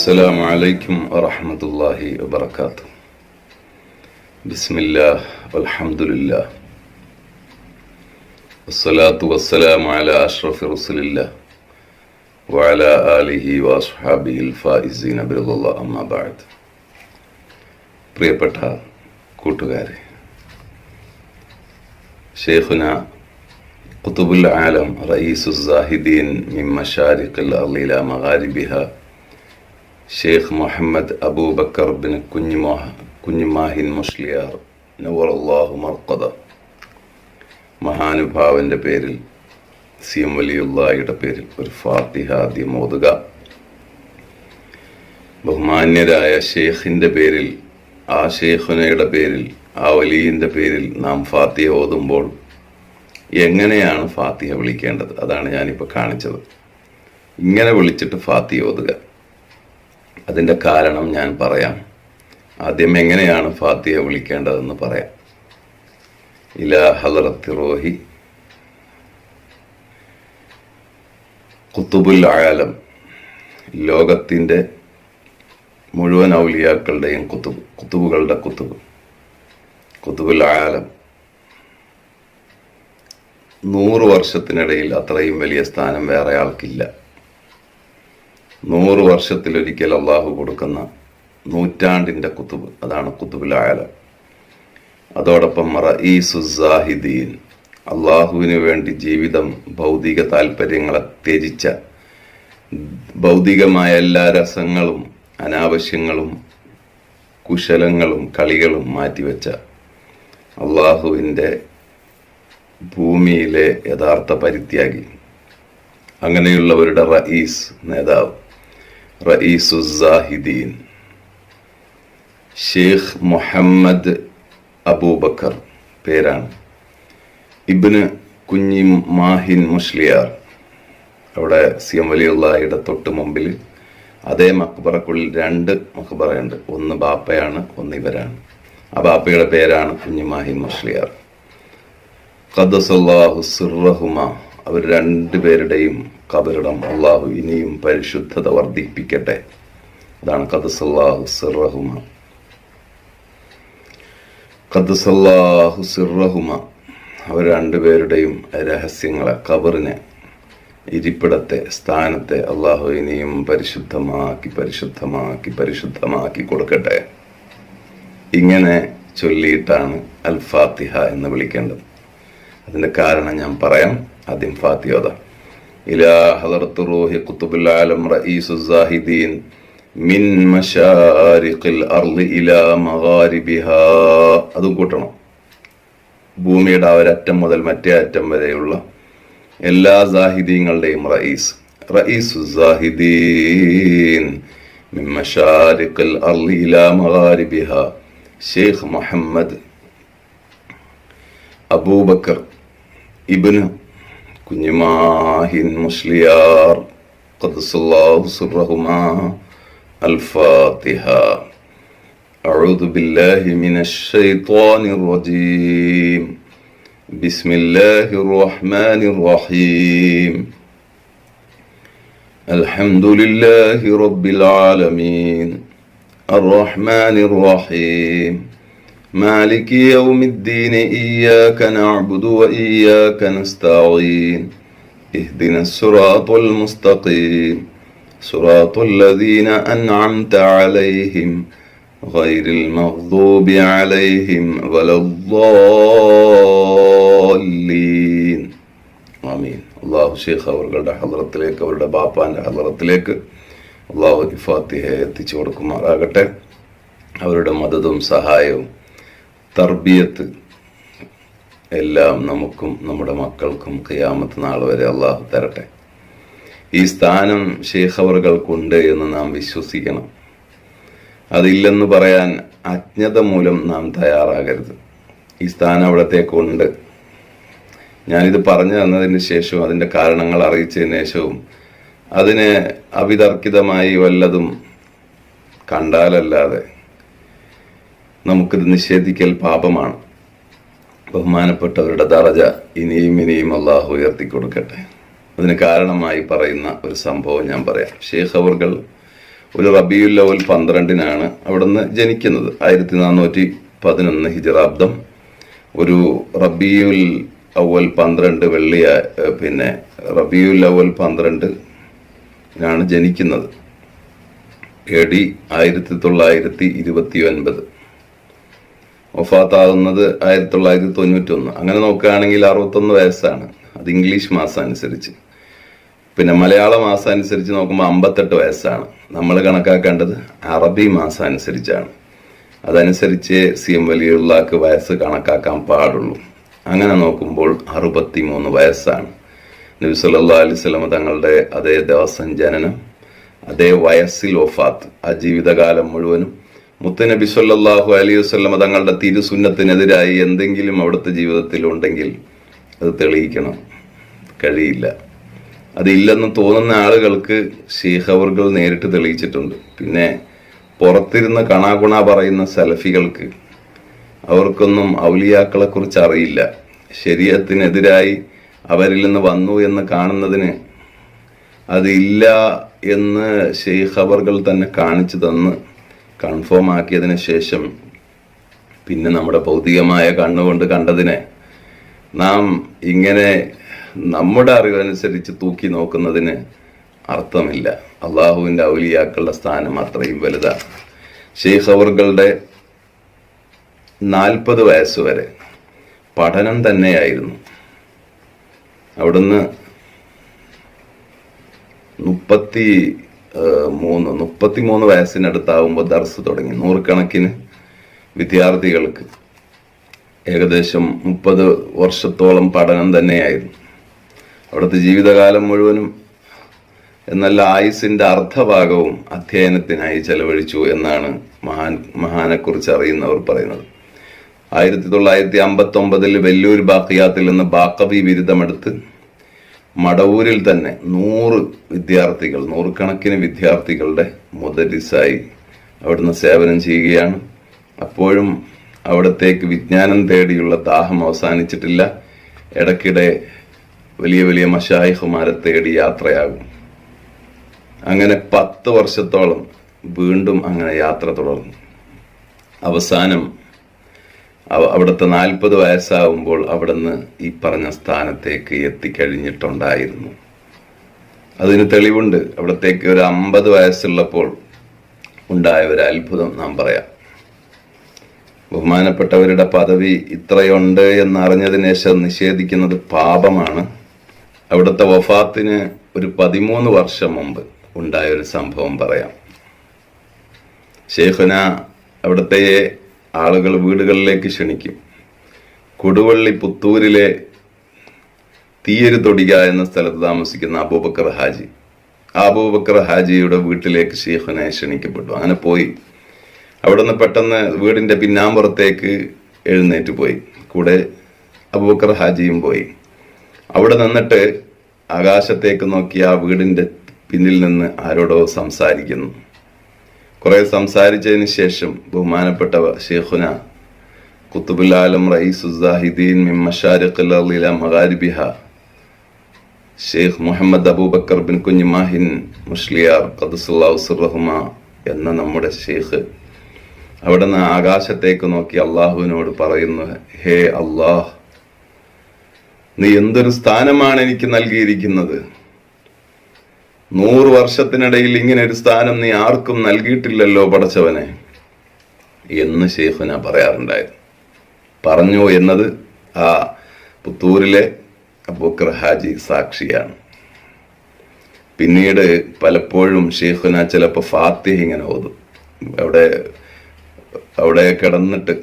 السلام عليكم ورحمة الله وبركاته بسم الله والحمد لله والصلاة والسلام على أشرف رسل الله وعلى آله وأصحابه الفائزين برضا الله أما بعد പ്രിയപ്പെട്ട കൂട്ടുകാരെ ഷെയ്ഖുന ഖുതുബുൽ ആലം റയീസു സാഹിദീൻ മിൻ മഷാരിഖിൽ അർളില മഗാരിബിഹ ഷെയ്ഖ് മുഹമ്മദ് അബൂബക്കർ ബിൻ കുഞ്ഞുമാഹ കുഞ്ഞുമാഹിൻ മുസ്ലിയാർ നവറല്ലാഹു മർക്കദ. മഹാനുഭാവന്റെ പേരിൽ സി എം വലിയുള്ളയുടെ പേരിൽ ഒരു ഫാത്തിഹ ആദ്യം ഓതുക. ബഹുമാന്യരായ ഷെയ്ഖിന്റെ പേരിൽ ആ ഷെയ്ഖുനയുടെ പേരിൽ ആ വലിയന്റെ പേരിൽ നാം ഫാത്തിഹ ഓതുമ്പോൾ എങ്ങനെയാണ് ഫാത്തിഹ വിളിക്കേണ്ടത്? അതാണ് ഞാനിപ്പോൾ കാണിച്ചത്. ഇങ്ങനെ വിളിച്ചിട്ട് ഫാത്തിഹ ഓതുക. അതിന്റെ കാരണം ഞാൻ പറയാം. ആദ്യം എങ്ങനെയാണ് ഫാത്തിയെ വിളിക്കേണ്ടതെന്ന് പറയാം. ഇല ഹലറത്തി റോഹി കുത്തുബുൽ ആലം ലോകത്തിന്റെ മുഴുവൻ ഔലിയാക്കളുടെയും കുത്തുബ് കുത്തുബുകളുടെ കുത്തുബ്. കുത്തുബുൽ ആലം. നൂറ് വർഷത്തിനിടയിൽ അത്രയും വലിയ സ്ഥാനം വേറെ ആൾക്കില്ല. നൂറ് വർഷത്തിലൊരിക്കൽ അള്ളാഹു കൊടുക്കുന്ന നൂറ്റാണ്ടിന്റെ കുത്തുബ് അതാണ് കുത്തുബുൽ ആലം അതോടൊപ്പം റഈസുസാഹിദീൻ അള്ളാഹുവിന് വേണ്ടി ജീവിതം ഭൗതിക താല്പര്യങ്ങളെ ത്യജിച്ച ഭൗതികമായ എല്ലാ രസങ്ങളും അനാവശ്യങ്ങളും കുശലങ്ങളും കളികളും മാറ്റിവെച്ച അള്ളാഹുവിന്റെ ഭൂമിയിലെ യഥാർത്ഥ പരിത്യാഗി. അങ്ങനെയുള്ളവരുടെ റഈസ് നേതാവ്. റഈസുസാഹിദീൻ ഷെയ്ഖ് മുഹമ്മദ് അബൂബക്കർ പേരാണ്. ഇബിന് കുഞ്ഞി മാഹിൻ മുസ്ലിയാർ അവിടെ സി എം വലിയുള്ളയുടെ തൊട്ട് മുമ്പിൽ അതേ മക്ബറക്കുള്ളിൽ രണ്ട് മക്ബറയുണ്ട്. ഒന്ന് ബാപ്പയാണ് ഒന്ന് ഇവരാണ്. ആ ബാപ്പയുടെ പേരാണ് കുഞ്ഞിമാഹിൻ മുസ്ലിയാർ ഖദസല്ലാഹു സിറഹുമ അവർ രണ്ടുപേരുടെയും കബറിടം അള്ളാഹു ഇനിയും പരിശുദ്ധത വർദ്ധിപ്പിക്കട്ടെ. അതാണ് കദസല്ലാഹു സിറഹുമ കദസല്ലാഹു സിറഹുമ അവർ രണ്ടുപേരുടെയും രഹസ്യങ്ങളെ കബറിനെ ഇരിപ്പിടത്തെ സ്ഥാനത്തെ അള്ളാഹു ഇനിയും പരിശുദ്ധമാക്കി പരിശുദ്ധമാക്കി പരിശുദ്ധമാക്കി കൊടുക്കട്ടെ. ഇങ്ങനെ ചൊല്ലിയിട്ടാണ് അൽ ഫാത്തിഹ എന്ന് വിളിക്കേണ്ടത്. അതിന്റെ കാരണം ഞാൻ പറയാം. ആദ്യം ഫാത്തിയോദ ഇലാ ഹദറത്തു റൂഹി ഖുതുബുൽ ആലം رئيس الزاهدين മിൻ മശാരിഖിൽ അർളി ഇലാ മഗാരിബിഹാ. അതും കൂട്ടണം. ഭൂമിയുടെ ആ ഒരറ്റം മുതൽ മറ്റേ അറ്റം വരെയുള്ള എല്ലാ സാഹിദീങ്ങളുടെയും റഈസ്. റഈസു സാഹിദീൻ മിൻ മശാരിഖിൽ അർളി ഇലാ മഗാരിബിഹാ. ഷെയ്ഖ് മുഹമ്മദ് അബൂബക്കർ ഇബ്ന് കുഞ്ഞുമാഹിൻ മുസ്ലിയാർ ഖദ്സല്ലാഹു സിറഹുമാ الفاتحة أعوذ بالله من الشيطان الرجيم بسم الله الرحمن الرحيم الحمد لله رب العالمين الرحمن الرحيم مالك يوم الدين إياك نعبد وإياك نستعين اهدنا الصراط المستقيم صراط الذين أنعمت عليهم غير المغضوب عليهم ولا الضالين ആമീൻ അള്ളാഹു ഷെയ്ഖ് അവരുടെ ഹലറത്തിലേക്ക് അവരുടെ ബാപ്പാന്റെ ഹലറത്തിലേക്ക് അള്ളാഹു ഫാത്തിഹയെ എത്തിച്ചു കൊടുക്കുമാറാകട്ടെ അവരുടെ മദതും സഹായവും തർബിയത്ത് എല്ലാം നമുക്കും നമ്മുടെ മക്കൾക്കും ഖിയാമത്ത് നാൾ വരെ അള്ളാഹു തരട്ടെ. ഈ സ്ഥാനം ഷേഖവറുകൾക്കുണ്ട് എന്ന് നാം വിശ്വസിക്കണം. അതില്ലെന്ന് പറയാൻ അജ്ഞത മൂലം നാം തയ്യാറാകരുത്. ഈ സ്ഥാനം അവിടത്തേക്കുണ്ട് ഞാനിത് പറഞ്ഞു തന്നതിന് ശേഷവും അതിന്റെ കാരണങ്ങൾ അറിയിച്ചതിന് ശേഷവും അതിനെ അവിതർക്കിതമായി വല്ലതും കണ്ടാലല്ലാതെ നമുക്കിത് നിഷേധിക്കൽ പാപമാണ്. ബഹുമാനപ്പെട്ടവരുടെ ദറജ ഇനിയും ഇനിയും അള്ളാഹു ഉയർത്തി കൊടുക്കട്ടെ അതിന് കാരണമായി പറയുന്ന ഒരു സംഭവം ഞാൻ പറയാം. ഷേഖ് അവർകൾ ഒരു റബിയുല്ലവൽ പന്ത്രണ്ടിനാണ് അവിടുന്ന് ജനിക്കുന്നത്. ആയിരത്തി നാനൂറ്റി പതിനൊന്ന് ഹിജറാബ്ദം. ഒരു റബിയുൽ അവൽ പന്ത്രണ്ട് വെള്ളിയ പിന്നെ റബിയുൽ അവൽ പന്ത്രണ്ടിനാണ് ജനിക്കുന്നത്. എ ഡി ആയിരത്തി തൊള്ളായിരത്തി ഇരുപത്തി ഒൻപത് ഒഫാത്താകുന്നത് ആയിരത്തി തൊള്ളായിരത്തി തൊണ്ണൂറ്റി ഒന്ന് അങ്ങനെ നോക്കുകയാണെങ്കിൽ അറുപത്തൊന്ന് വയസ്സാണ്. അത് ഇംഗ്ലീഷ് മാസം അനുസരിച്ച് പിന്നെ മലയാള മാസം അനുസരിച്ച് നോക്കുമ്പോൾ അമ്പത്തെട്ട് വയസ്സാണ്. നമ്മൾ കണക്കാക്കേണ്ടത് അറബി മാസം അനുസരിച്ചാണ് അതനുസരിച്ച് സി എം വലിയുള്ളക്ക് വയസ്സ് കണക്കാക്കാൻ പാടുള്ളൂ. അങ്ങനെ നോക്കുമ്പോൾ അറുപത്തി മൂന്ന് വയസ്സാണ്. നബി അലിസ്ലമ തങ്ങളുടെ അതേ ദിവസം ജനനം അതേ വയസ്സിൽ ഒഫാത്ത്. ആ ജീവിതകാലം മുഴുവനും മുത്തനബി സല്ലാഹു അലൈഹി വസ്ലമ തങ്ങളുടെ തിരുസുന്നത്തിനെതിരായി എന്തെങ്കിലും അവിടുത്തെ ജീവിതത്തിൽ ഉണ്ടെങ്കിൽ അത് തെളിയിക്കണം. കഴിയില്ല. അതില്ലെന്ന് തോന്നുന്ന ആളുകൾക്ക് ശീഹവർഗൾ നേരിട്ട് തെളിയിച്ചിട്ടുണ്ട്. പിന്നെ പുറത്തിരുന്ന് കണാകുണ പറയുന്ന സലഫികൾക്ക് അവർക്കൊന്നും ഔലിയാക്കളെ കുറിച്ച് അറിയില്ല. ശരീരത്തിനെതിരായി അവരിൽ നിന്ന് വന്നു എന്ന് കാണുന്നതിന് അതില്ല എന്ന് ഷെയ്ഖ് തന്നെ കാണിച്ചു തന്ന് കൺഫേം ആക്കിയതിന് ശേഷം പിന്നെ നമ്മുടെ ഭൗതികമായ കണ്ണുകൊണ്ട് കണ്ടതിനെ നാം ഇങ്ങനെ നമ്മുടെ അറിവനുസരിച്ച് തൂക്കി നോക്കുന്നതിന് അർത്ഥമില്ല. അള്ളാഹുവിന്റെ ഔലിയാക്കളുടെ സ്ഥാനം അത്രയും വലുതാണ് ഷെയ്ഖ് അവർകളുടെ നാൽപ്പത് വയസ്സ് വരെ പഠനം തന്നെയായിരുന്നു. അവിടുന്ന് മുപ്പത്തി മൂന്ന് മുപ്പത്തി മൂന്ന് വയസ്സിനടുത്താവുമ്പോൾ ദർസ് തുടങ്ങി. നൂറുകണക്കിന് വിദ്യാർത്ഥികൾക്ക് ഏകദേശം മുപ്പത് വർഷത്തോളം പഠനം തന്നെയായിരുന്നു. അവിടുത്തെ ജീവിതകാലം മുഴുവനും എന്നല്ല ആയുസിന്റെ അർദ്ധഭാഗവും അധ്യയനത്തിനായി ചെലവഴിച്ചു എന്നാണ് മഹാൻ മഹാനെക്കുറിച്ച് അറിയുന്നവർ പറയുന്നത്. ആയിരത്തി തൊള്ളായിരത്തി അമ്പത്തി ഒമ്പതിൽ വെല്ലൂർ ബാക്കിയാത്തിൽ നിന്ന് ബാക്കബി ബിരുദമെടുത്ത് മടവൂരിൽ തന്നെ നൂറ് വിദ്യാർത്ഥികൾ നൂറുകണക്കിന് വിദ്യാർത്ഥികളുടെ മുതലിസായി അവിടുന്ന് സേവനം ചെയ്യുകയാണ്. അപ്പോഴും അവിടത്തേക്ക് വിജ്ഞാനം തേടിയുള്ള ദാഹം അവസാനിച്ചിട്ടില്ല. ഇടയ്ക്കിടെ വലിയ വലിയ മഷായിഹുമാരെ തേടി യാത്രയാകും. അങ്ങനെ പത്ത് വർഷത്തോളം വീണ്ടും അങ്ങനെ യാത്ര തുടർന്നു. അവസാനം അവ- അവിടുത്തെ നാൽപ്പത് വയസ്സാവുമ്പോൾ അവിടുന്ന് ഈ പറഞ്ഞ സ്ഥാനത്തേക്ക് എത്തിക്കഴിഞ്ഞിട്ടുണ്ടായിരുന്നു. അതിന് തെളിവുണ്ട്. അവിടത്തേക്ക് ഒരു അമ്പത് വയസ്സുള്ളപ്പോൾ ഉണ്ടായ ഒരു അത്ഭുതം നാം പറയാം. ബഹുമാനപ്പെട്ടവരുടെ പദവി ഇത്രയുണ്ട് എന്ന് അറിഞ്ഞതിന് ശേഷം നിഷേധിക്കുന്നത് പാപമാണ്. അവിടുത്തെ വഫാത്തിന് ഒരു പതിമൂന്ന് വർഷം മുമ്പ് ഉണ്ടായ ഒരു സംഭവം പറയാം. ഷെയ്ഖുന അവിടുത്തെ ആളുകൾ വീടുകളിലേക്ക് ക്ഷണിക്കും. കൊടുവള്ളി പുത്തൂരിലെ തീയരു തൊടിക എന്ന സ്ഥലത്ത് താമസിക്കുന്ന അബൂബക്കർ ഹാജി. അബൂബക്കർ ഹാജിയുടെ വീട്ടിലേക്ക് ഷെയ്ഖുനെ ക്ഷണിക്കപ്പെട്ടു. അങ്ങനെ പോയി. അവിടെ നിന്ന് പെട്ടെന്ന് വീടിന്റെ പിന്നാമ്പുറത്തേക്ക് എഴുന്നേറ്റ് പോയി. കൂടെ അബൂബക്കർ ഹാജിയും പോയി. അവിടെ നിന്നിട്ട് ആകാശത്തേക്ക് നോക്കി ആ വീടിന്റെ പിന്നിൽ നിന്ന് ആരോടോ സംസാരിക്കുന്നു. കുറെ സംസാരിച്ചതിന് ശേഷം ബഹുമാനപ്പെട്ട ഷെയ്ഖുന കുത്തുബുൽ ആലം റയീസുദ്ദീൻ മിൻ മഹാരിബിഹ ഷെയ്ഖ് മുഹമ്മദ് അബൂബക്കർ ബിൻ കുഞ്ഞിമാഹിൻ മുഷ്ലിയാർ ഖദസുല്ലാഹു സിർറഹുമ എന്ന നമ്മുടെ ഷെയ്ഖ് നിന്ന് ആകാശത്തേക്ക് നോക്കി അള്ളാഹുവിനോട് പറയുന്നു ഹേ അള്ളാഹ് നീ എന്തൊരു സ്ഥാനമാണ് എനിക്ക് നൽകിയിരിക്കുന്നത്? നൂറ് വർഷത്തിനിടയിൽ ഇങ്ങനെ ഒരു സ്ഥാനം നീ ആർക്കും നൽകിയിട്ടില്ലല്ലോ പടച്ചവനെ. എന്ന് ഷെയ്ഖുന പറയാറുണ്ടായിരുന്നു പറഞ്ഞു എന്നത് ആ പുത്തൂരിലെ അബൂക്കർ ഹാജി സാക്ഷിയാണ്. പിന്നീട് പലപ്പോഴും ഷെയ്ഖുന ചിലപ്പോൾ ഫാത്തിഹ ഇങ്ങനെ ഓതും. അവിടെ അവിടെ കിടന്നിട്ട്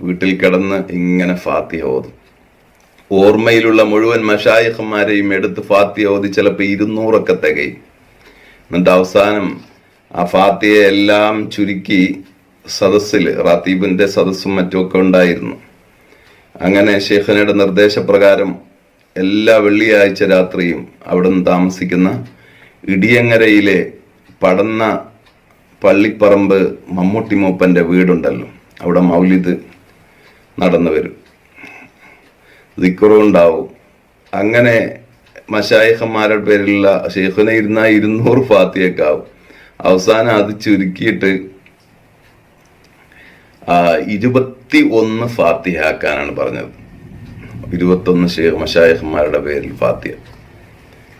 വീട്ടിൽ കിടന്ന് ഇങ്ങനെ ഫാത്തിഹ ഓതും. ഓർമ്മയിലുള്ള മുഴുവൻ മഷായഹന്മാരെയും എടുത്ത് ഫാത്തിയ ഓതി ചിലപ്പോൾ ഇരുന്നൂറൊക്കെ തികയും. എന്നിട്ട് അവസാനം ആ ഫാത്തിയെ എല്ലാം ചുരുക്കി സദസ്സിൽ റാത്തീബിന്റെ സദസ്സും മറ്റുമൊക്കെ ഉണ്ടായിരുന്നു. അങ്ങനെ ഷെയ്ഖനയുടെ നിർദ്ദേശപ്രകാരം എല്ലാ വെള്ളിയാഴ്ച രാത്രിയും അവിടുന്ന് താമസിക്കുന്ന ഇടിയങ്ങരയിലെ പടന്ന പള്ളിപ്പറമ്പ് മമ്മൂട്ടി മൂപ്പന്റെ വീടുണ്ടല്ലോ. അവിടെ മൗലിദ് നടന്നു വരും. ദിക്കറും ഉണ്ടാവും അങ്ങനെ മഷായിഹന്മാരുടെ പേരിലുള്ള ഷെയ്ഖുന ഇരുന്ന ഇരുന്നൂറ് ഫാത്തിയൊക്കെ ആവും. അവസാനം അത് ചുരുക്കിയിട്ട് ഇരുപത്തി ഒന്ന് ഫാത്തിഹാക്കാനാണ് പറഞ്ഞത്. ഇരുപത്തൊന്ന് ഷെയ്ഖ് മഷായഹന്മാരുടെ പേരിൽ ഫാത്തിയ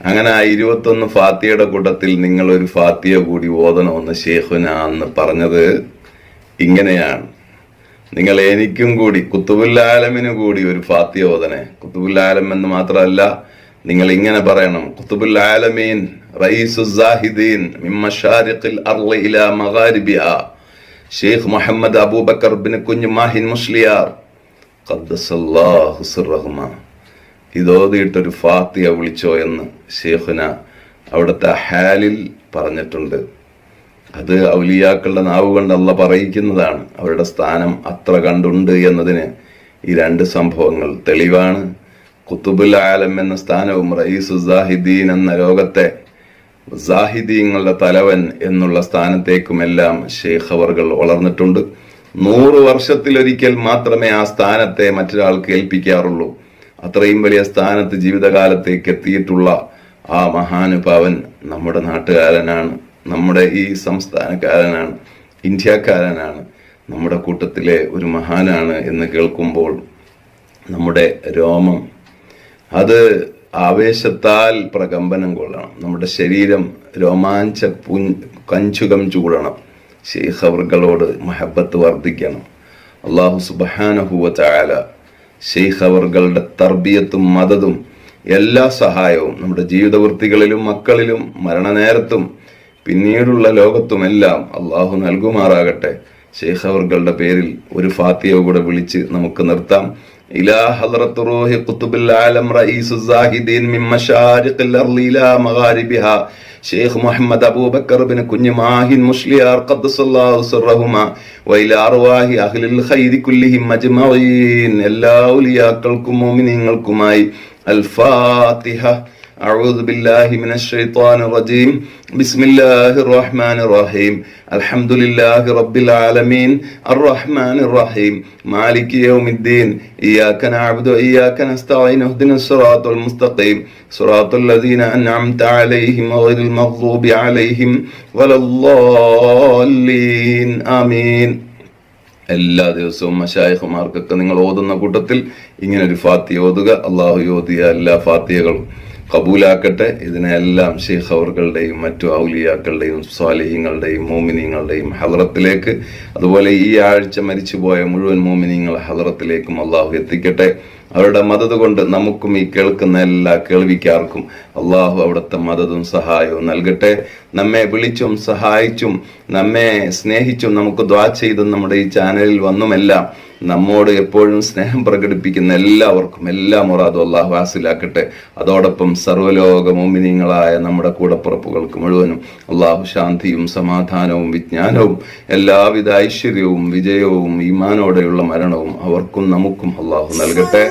അങ്ങനെ ആ ഇരുപത്തൊന്ന് ഫാത്തിയുടെ കൂട്ടത്തിൽ നിങ്ങൾ ഒരു ഫാത്തിയ കൂടി ഓതണമെന്ന് ഷെയ്ഖുന എന്ന് പറഞ്ഞത് ഇങ്ങനെയാണ്. നിങ്ങൾ എനിക്കും കൂടി കുത്തുബുല്ലാലമിനു കൂടി ഒരു ഫാത്തിയ ഓതനെ കുത്തുബുല്ലാലം എന്ന് മാത്രമല്ല നിങ്ങൾ ഇങ്ങനെ പറയണം കുത്തുബുല്ലാലമീൻ മിമ്മഷാരിഖിൽ അർളി ഇലാ ഷെയ്ഖ് മുഹമ്മദ് അബൂബക്കർ ബിൻ കുഞ്ഞ് മാഹിൻ മുസ്ലിയാർ. ഇതോതിയിട്ടൊരു ഫാത്തിയ വിളിച്ചോ എന്ന് ഷെയ്ഖുന അവിടുത്തെ ഹാലിൽ പറഞ്ഞിട്ടുണ്ട്. അത് ഔലിയാക്കളുടെ നാവ് കൊണ്ട് പറയിക്കുന്നതാണ്. അവരുടെ സ്ഥാനം അത്ര കണ്ടുണ്ട് എന്നതിന് ഈ രണ്ട് സംഭവങ്ങൾ തെളിവാണ്. കുത്തുബുൽ ആലം എന്ന സ്ഥാനവും റയീസു സാഹിദീൻ എന്ന ലോകത്തെ സാഹിദീങ്ങളുടെ തലവൻ എന്നുള്ള സ്ഥാനത്തേക്കുമെല്ലാം ഷെയ്ഖ് അവർകൾ വളർന്നിട്ടുണ്ട്. നൂറ് വർഷത്തിലൊരിക്കൽ മാത്രമേ ആ സ്ഥാനത്തെ മറ്റൊരാൾക്ക് ഏൽപ്പിക്കാറുള്ളൂ. അത്രയും വലിയ സ്ഥാനത്ത് ജീവിതകാലത്തേക്ക് എത്തിയിട്ടുള്ള ആ മഹാനുഭാവൻ നമ്മുടെ നാട്ടുകാരനാണ്. നമ്മുടെ ഈ സംസ്ഥാനക്കാരനാണ് ഇന്ത്യക്കാരനാണ് നമ്മുടെ കൂട്ടത്തിലെ ഒരു മഹാനാണ് എന്ന് കേൾക്കുമ്പോൾ നമ്മുടെ രോമം അത് ആവേശത്താൽ പ്രകമ്പനം കൊള്ളണം. നമ്മുടെ ശരീരം രോമാഞ്ച പു കഞ്ചുകം ചൂടണം. ഷെയ്ഖ് അവർകളോട് മഹബത്ത് വർദ്ധിക്കണം. അള്ളാഹു സുബാനഹുവല ചായാല ഷെയ്ഖ് തർബിയത്തും മതതും എല്ലാ സഹായവും നമ്മുടെ ജീവിതവൃത്തികളിലും മക്കളിലും മരണനേരത്തും പിന്നീടുള്ള ലോകത്തുമെല്ലാം അള്ളാഹു നൽകുമാറാകട്ടെ. ഷെയ്ഖ് അവർകളുടെ പേരിൽ ഒരു ഫാത്തിയ കൂടെ വിളിച്ച് നമുക്ക് നിർത്താം. ഷെയ്ഖ് മുഹമ്മദ് അബൂബക്കർ ബിൻ കുഞ്ഞ് മാഹിൻ മുസ്ലിയാർ എല്ലാ മുഅ്മിനീങ്ങൾക്കുമായി അൽ ഫാത്തിഹ. أعوذ بالله من الشيطان الرجيم بسم الله الرحمن الرحيم الحمد لله رب العالمين الرحمن الرحيم مالك يوم الدين إياك نعبد وإياك نستعين اهدنا الصراط المستقيم صراط الذين أنعمت عليهم غير المغضوب عليهم ولا الضالين آمين എല്ലാ ദിവസവും മഷായഹുമാർക്കൊക്കെ നിങ്ങൾ ഓതുന്ന കൂട്ടത്തിൽ ഇങ്ങനെ ഒരു ഫാത്തിയ ഓതുക അള്ളാഹു ഓതിയ എല്ലാ ഫാത്തിയകളും കബൂലാക്കട്ടെ. ഇതിനെല്ലാം ഷെയ്ഖ് മറ്റു ഔലിയാക്കളുടെയും സ്വാലിഹ്യങ്ങളുടെയും മോമിനിയങ്ങളുടെയും ഹലറത്തിലേക്ക് അതുപോലെ ഈ ആഴ്ച മരിച്ചുപോയ മുഴുവൻ മോമിനിയങ്ങൾ ഹലറത്തിലേക്കും അള്ളാഹു എത്തിക്കട്ടെ. അവരുടെ മദത് കൊണ്ട് നമുക്കും ഈ കേൾക്കുന്ന എല്ലാ കേൾവിക്കാർക്കും അള്ളാഹു അവിടുത്തെ മദതും സഹായവും നൽകട്ടെ. നമ്മെ വിളിച്ചും സഹായിച്ചും നമ്മെ സ്നേഹിച്ചും നമുക്ക് ദ്വാ ചെയ്തും നമ്മുടെ ഈ ചാനലിൽ വന്നുമെല്ലാം നമ്മോട് എപ്പോഴും സ്നേഹം പ്രകടിപ്പിക്കുന്ന എല്ലാവർക്കും എല്ലാ മുറാദും അള്ളാഹു ഹാസിലാക്കട്ടെ. അതോടൊപ്പം സർവലോക മോമിനിയങ്ങളായ നമ്മുടെ കൂടപ്പുറപ്പുകൾക്ക് മുഴുവനും അള്ളാഹു ശാന്തിയും സമാധാനവും വിജ്ഞാനവും എല്ലാവിധ ഐശ്വര്യവും വിജയവും ഈമാനോടെയുള്ള മരണവും അവർക്കും നമുക്കും അള്ളാഹു നൽകട്ടെ.